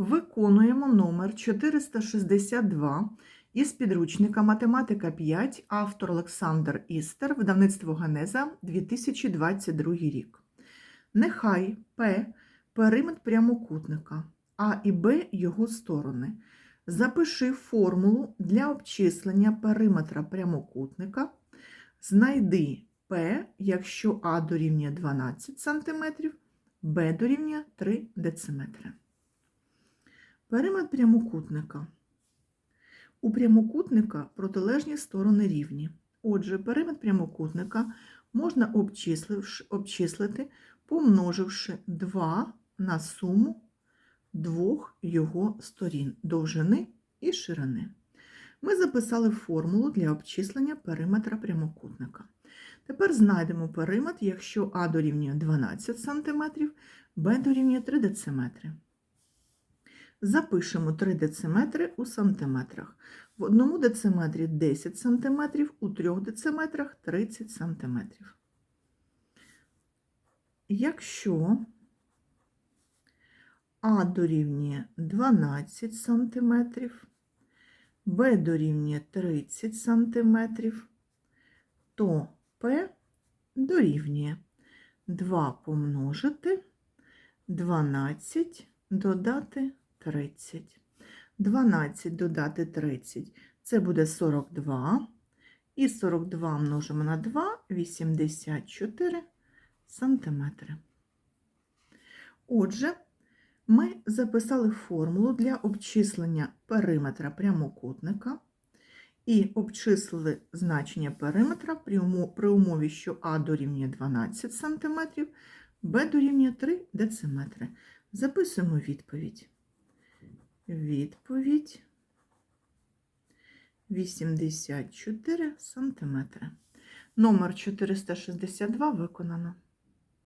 Виконуємо номер 462 із підручника Математика 5, автор Олександр Істер, видавництво Генеза, 2022 рік. Нехай П периметр прямокутника, А і Б його сторони. Запиши формулу для обчислення периметра прямокутника. Знайди П, якщо А дорівнює 12 см, Б дорівнює 3 дециметри. Периметр прямокутника. У прямокутника протилежні сторони рівні. Отже, периметр прямокутника можна обчислити, помноживши 2 на суму двох його сторін довжини і ширини. Ми записали формулу для обчислення периметра прямокутника. Тепер знайдемо периметр, якщо А дорівнює 12 см, Б дорівнює 3 дециметри. Запишемо 3 дециметри у сантиметрах. В одному дециметрі 10 см, у трьох дециметрах 30 см. Якщо А дорівнює 12 см, Б дорівнює 30 см, то П дорівнює 2 помножити 12 додати 30. 12 додати 30 це буде 42. І 42 множимо на 2 84 сантиметри. Отже, ми записали формулу для обчислення периметра прямокутника і обчислили значення периметра при умо- при умові, що А дорівнює 12 см, Б дорівнює 3 дециметри. Записуємо відповідь. Відповідь 84 см. Номер 462 виконано.